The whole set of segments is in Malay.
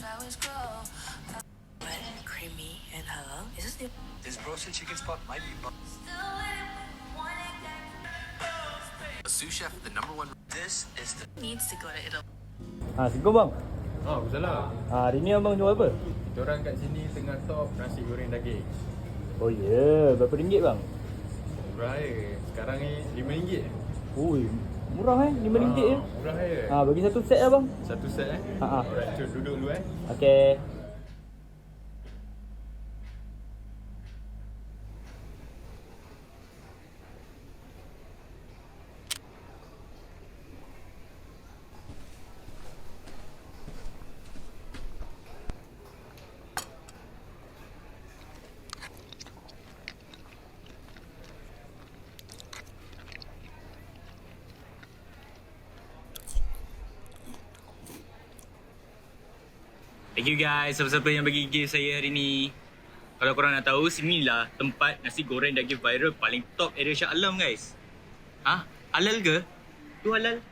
flowers grow. Wet, creamy, and halal. Is this the This roasted chicken spot might be. bu- A sous chef, the number one. This is the. needs to go to Italy? Ha, bang. Oh, salah. Ha, hari ni abang jual apa? Kita orang kat sini tengah top nasi goreng daging. Oh ya, yeah. berapa ringgit bang? Murah je. Sekarang ni RM5. Ui, murah eh, RM5 ringgit je. Ah, Murah je. Ha, bagi satu set lah bang. Satu set eh. Ha, ha. Alright, cun duduk dulu eh. Okay. Thank you guys siapa-siapa yang bagi gift saya hari ni. Kalau korang nak tahu, sinilah tempat nasi goreng daging viral paling top area Shah Alam guys. Ha? Halal ke? Tu halal?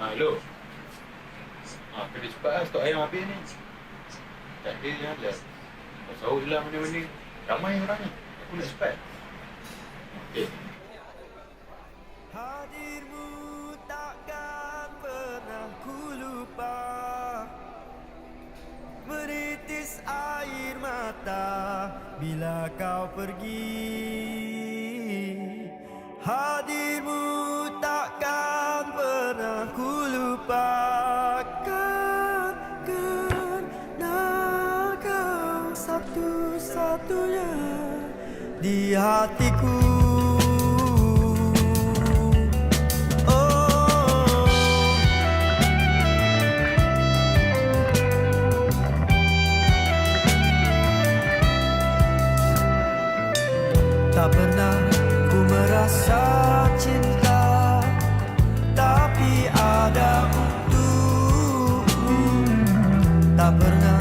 Ha, hello. Ha, kena cepat lah. Stok ayam habis ni. Tak ada yang ada. Kau sahur je lah mana-mana. Ramai orang ni. Aku nak cepat. Okay. Meritis air mata. Bila kau pergi Hadirmu takkan pernah ku lupakan. Kerana kau satu-satunya di hatiku Tak pernah ku merasa cinta Tapi ada untukmu. Tak pernah